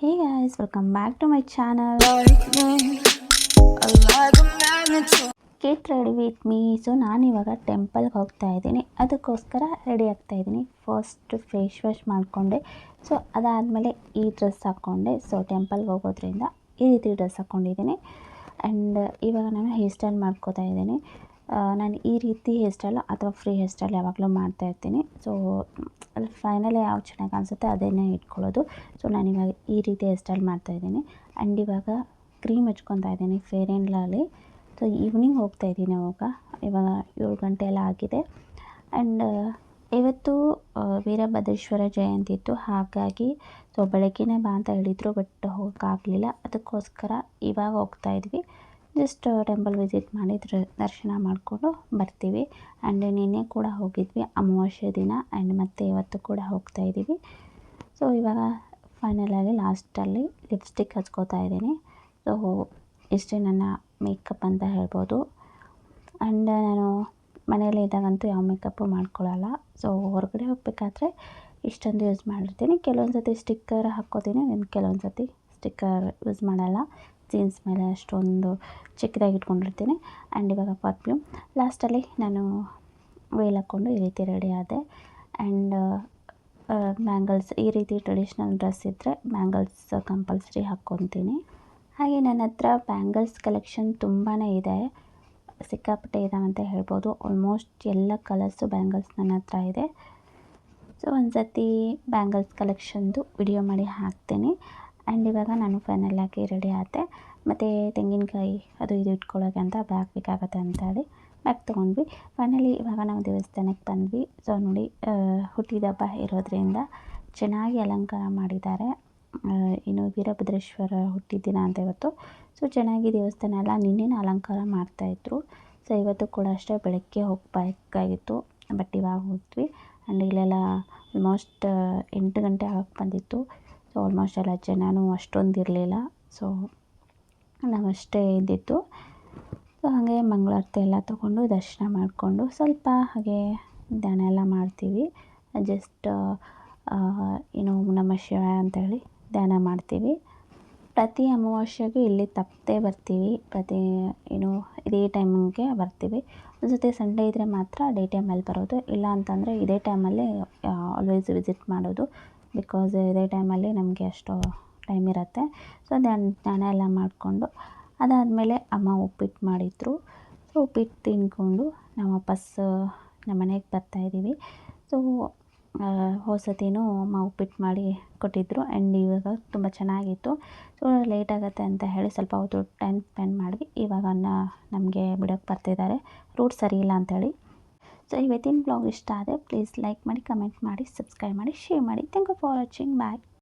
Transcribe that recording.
Hey guys welcome back to my channel get ready with me so ನಾನಿವಾಗ ಟೆಂಪಲ್ಗೆ ಹೋಗ್ತಾ ಇದ್ದೀನಿ. ಅದಕ್ಕೋಸ್ಕರ ರೆಡಿ ಆಗ್ತಾ ಇದ್ದೀನಿ. ಫಸ್ಟ್ ಫೇಸ್ ವಾಶ್ ಮಾಡಿಕೊಂಡೆ. ಸೊ ಅದಾದಮೇಲೆ ಈ ಡ್ರೆಸ್ ಹಾಕ್ಕೊಂಡೆ ಸೊ ಟೆಂಪಲ್ಗೆ ಹೋಗೋದ್ರಿಂದ ಈ ರೀತಿ ಡ್ರೆಸ್ ಹಾಕ್ಕೊಂಡಿದ್ದೀನಿ ಆ್ಯಂಡ್ ಇವಾಗ ನಾನು ಹೇರ್ ಸ್ಟೈಲ್ ಮಾಡ್ಕೋತಾ ಇದ್ದೀನಿ. ನಾನು ಈ ರೀತಿ ಹೇರ್ ಸ್ಟೈಲ್ ಅಥವಾ ಫ್ರೀ ಹೇರ್ ಸ್ಟೈಲ್ ಯಾವಾಗಲೂ ಮಾಡ್ತಾ ಇರ್ತೀನಿ. ಸೊ ಅಲ್ಲಿ ಫೈನಲಿ ಯಾವ ಚೆನ್ನಾಗಿ ಅನಿಸುತ್ತೆ ಅದನ್ನೇ ಇಟ್ಕೊಳ್ಳೋದು. ಸೊ ನಾನಿವಾಗ ಈ ರೀತಿ ಹೇರ್ ಸ್ಟೈಲ್ ಮಾಡ್ತಾ ಇದ್ದೀನಿ. ಆ್ಯಂಡ್ ಇವಾಗ ಕ್ರೀಮ್ ಹಚ್ಕೊತಾ ಇದ್ದೀನಿ Fair and Lovely so evening ಹೋಗ್ತಾ ಇದ್ದೀನಿ ಅವಾಗ ಇವಾಗ ಏಳು ಗಂಟೆ ಎಲ್ಲ ಆಗಿದೆ. ಆ್ಯಂಡ್ ಇವತ್ತು ವೀರಭದ್ರೇಶ್ವರ ಜಯಂತಿ ಇತ್ತು. ಹಾಗಾಗಿ ಸೊ ಬೆಳಗ್ಗೆನೇ ಬಾ ಅಂತ ಹೇಳಿದರು ಬಟ್ ಹೋಗೋಕ್ಕಾಗಲಿಲ್ಲ. ಅದಕ್ಕೋಸ್ಕರ ಇವಾಗ ಹೋಗ್ತಾ ಇದ್ವಿ. ಜಸ್ಟ್ ಟೆಂಪಲ್ ವಿಸಿಟ್ ಮಾಡಿ ದ್ರ- ದರ್ಶನ ಮಾಡಿಕೊಂಡು ಬರ್ತೀವಿ. ಆ್ಯಂಡ್ ನಿನ್ನೆ ಕೂಡ ಹೋಗಿದ್ವಿ. ಅಮಾವಾಸ್ಯೆ ದಿನ ಆ್ಯಂಡ್ ಮತ್ತೆ ಇವತ್ತು ಕೂಡ ಹೋಗ್ತಾ ಇದ್ದೀವಿ. ಸೊ ಇವಾಗ ಫೈನಲಾಗಿ ಲಾಸ್ಟಲ್ಲಿ ಲಿಪ್ಸ್ಟಿಕ್ ಹಚ್ಕೋತಾ ಇದ್ದೀನಿ. ಸೊ ಇಷ್ಟೇ ನನ್ನ ಮೇಕಪ್ ಅಂತ ಹೇಳ್ಬೋದು. ಆ್ಯಂಡ್ ನಾನು ಮನೆಯಲ್ಲಿ ಇದ್ದಾಗಂತೂ ಯಾವ ಮೇಕಪ್ಪು ಮಾಡ್ಕೊಳ್ಳಲ್ಲ. ಸೊ ಹೊರಗಡೆ ಹೋಗ್ಬೇಕಾದ್ರೆ ಇಷ್ಟೊಂದು ಯೂಸ್ ಮಾಡಿರ್ತೀನಿ. ಕೆಲವೊಂದು ಸರ್ತಿ ಸ್ಟಿಕ್ಕರ್ ಹಾಕ್ಕೋತೀನಿ ಕೆಲವೊಂದು ಸತಿ ಸ್ಟಿಕ್ಕರ್ ಯೂಸ್ ಮಾಡಲ್ಲ. ಜೀನ್ಸ್ ಮೇಲೆ ಅಷ್ಟೊಂದು ಚಿಕ್ಕದಾಗಿ ಇಟ್ಕೊಂಡಿರ್ತೀನಿ. ಆ್ಯಂಡ್ ಇವಾಗ ಪರ್ಫ್ಯೂಮ್ ಲಾಸ್ಟಲ್ಲಿ ನಾನು ವೇಲ್ ಹಾಕ್ಕೊಂಡು ಈ ರೀತಿ ರೆಡಿ ಆದೆ. ಆ್ಯಂಡ್ ಬ್ಯಾಂಗಲ್ಸ್ ಈ ರೀತಿ ಟ್ರೆಡಿಷ್ನಲ್ ಡ್ರೆಸ್ ಇದ್ದರೆ ಬ್ಯಾಂಗಲ್ಸ್ ಕಂಪಲ್ಸರಿ ಹಾಕ್ಕೊತೀನಿ. ಹಾಗೆ ನನ್ನ ಹತ್ರ ಬ್ಯಾಂಗಲ್ಸ್ ಕಲೆಕ್ಷನ್ ತುಂಬಾ ಇದೆ. ಸಿಕ್ಕಾಪಟ್ಟೆ ಇದಾವಂತ ಹೇಳ್ಬೋದು. ಆಲ್ಮೋಸ್ಟ್ ಎಲ್ಲ ಕಲರ್ಸು ಬ್ಯಾಂಗಲ್ಸ್ ನನ್ನ ಹತ್ರ ಇದೆ. ಸೊ ಒಂದು ಸತಿ ಬ್ಯಾಂಗಲ್ಸ್ ಕಲೆಕ್ಷನ್ದು ವಿಡಿಯೋ ಮಾಡಿ ಹಾಕ್ತೀನಿ. ಆ್ಯಂಡ್ ಇವಾಗ ನಾನು ಫೈನಲ್ ಆಗಿ ರೆಡಿ ಆದೆ. ಮತ್ತು ತೆಂಗಿನಕಾಯಿ ಅದು ಇದು ಇಟ್ಕೊಳ್ಳೋಕೆ ಅಂತ ಬ್ಯಾಗ್ ಬೇಕಾಗತ್ತೆ ಅಂತ ಹೇಳಿ ಬ್ಯಾಗ್ ತೊಗೊಂಡ್ವಿ. ಫೈನಲಿ ಇವಾಗ ನಾವು ದೇವಸ್ಥಾನಕ್ಕೆ ಬಂದ್ವಿ. ಸೊ ನೋಡಿ ಹುಟ್ಟಿದ ಹಬ್ಬ ಇರೋದ್ರಿಂದ ಚೆನ್ನಾಗಿ ಅಲಂಕಾರ ಮಾಡಿದ್ದಾರೆ. ಏನು ವೀರಭದ್ರೇಶ್ವರ ಹುಟ್ಟಿದ ದಿನ ಅಂತ ಇವತ್ತು. ಸೊ ಚೆನ್ನಾಗಿ ದೇವಸ್ಥಾನ ಎಲ್ಲ ನಿನ್ನೆನೇ ಅಲಂಕಾರ ಮಾಡ್ತಾಯಿದ್ರು ಸೊ ಇವತ್ತು ಕೂಡ ಅಷ್ಟೇ ಬೆಳಗ್ಗೆ ಹೋಗಬೇಕಾಗಿತ್ತು ಬಟ್ ಇವಾಗ ಹೋದ್ವಿ. ಆ್ಯಂಡ್ ಇಲ್ಲೆಲ್ಲ ಆಲ್ಮೋಸ್ಟ್ ಎಂಟು ಗಂಟೆ ಆಗಕ್ಕೆ ಬಂದಿತ್ತು. ಸೊ ಆಲ್ಮೋಸ್ಟ್ ಎಲ್ಲ ಜನನೂ ಅಷ್ಟೊಂದು ಇರಲಿಲ್ಲ. ಸೊ ನಾವಷ್ಟೇ ಇದ್ದಿತ್ತು ಸೊ ಹಾಗೆ ಮಂಗಳಾರತಿ ಎಲ್ಲ ತೊಗೊಂಡು ದರ್ಶನ ಮಾಡಿಕೊಂಡು ಸ್ವಲ್ಪ ಹಾಗೆ ಧ್ಯಾನ ಎಲ್ಲ ಮಾಡ್ತೀವಿ. ಜಸ್ಟ್ ಏನು ನಮ್ಮ ಶಿವ ಅಂತ ಹೇಳಿ ಧ್ಯಾನ ಮಾಡ್ತೀವಿ. ಪ್ರತಿ ಅಮಾವಾಸ್ಯೆಗೂ ಇಲ್ಲಿ ತಪ್ಪದೇ ಬರ್ತೀವಿ. ಪ್ರತಿ ಏನು ಇದೇ ಟೈಮಿಗೆ ಬರ್ತೀವಿ. ಜೊತೆ ಸಂಡೇ ಇದ್ದರೆ ಮಾತ್ರ ಡೇ ಟೈಮಲ್ಲಿ ಬರೋದು. ಇಲ್ಲ ಅಂತಂದರೆ ಇದೇ ಟೈಮಲ್ಲಿ ಆಲ್ವೇಸ್ ವಿಸಿಟ್ ಮಾಡೋದು. ಬಿಕಾಸ್ ಇದೇ ಟೈಮಲ್ಲಿ ನಮಗೆ ಅಷ್ಟು ಟೈಮ್ ಇರುತ್ತೆ. ಸೊ ಧ್ಯಾನ ಧ್ಯಾನ ಎಲ್ಲ ಮಾಡಿಕೊಂಡು ಅದಾದಮೇಲೆ ಅಮ್ಮ ಉಪ್ಪಿಟ್ಟು ಮಾಡಿದ್ರು. ಸೊ ಉಪ್ಪಿಟ್ಟು ತಿಂದ್ಕೊಂಡು ನಾವು ವಾಪಸ್ ನಮ್ಮ ಮನೆಗೆ ಬರ್ತಾಯಿದ್ದೀವಿ ಸೊ ಹೊಸತಿನೂ ಸತಿನೂ ಅಮ್ಮ ಉಪ್ಪಿಟ್ಟು ಮಾಡಿ ಕೊಟ್ಟಿದ್ದರು ಆ್ಯಂಡ್ ಇವಾಗ ತುಂಬ ಚೆನ್ನಾಗಿತ್ತು. ಸೊ ಲೇಟ್ ಆಗುತ್ತೆ ಅಂತ ಹೇಳಿ ಸ್ವಲ್ಪ ಹೊತ್ತು ಟೈಮ್ ಸ್ಪೆಂಡ್ ಮಾಡಿದ್ವಿ. ಇವಾಗ ನಮಗೆ ಬಿಡೋಕ್ಕೆ ಬರ್ತಿದ್ದಾರೆ. ರೂಟ್ ಸರಿ ಇಲ್ಲ ಅಂತೇಳಿ ಸೊ ಇವತ್ತಿನ ಬ್ಲಾಗ್ ಇಷ್ಟ ಆದರೆ ಪ್ಲೀಸ್ ಲೈಕ್ ಮಾಡಿ ಕಮೆಂಟ್ ಮಾಡಿ ಸಬ್ಸ್ಕ್ರೈಬ್ ಮಾಡಿ ಶೇರ್ ಮಾಡಿ. Thank you for watching bye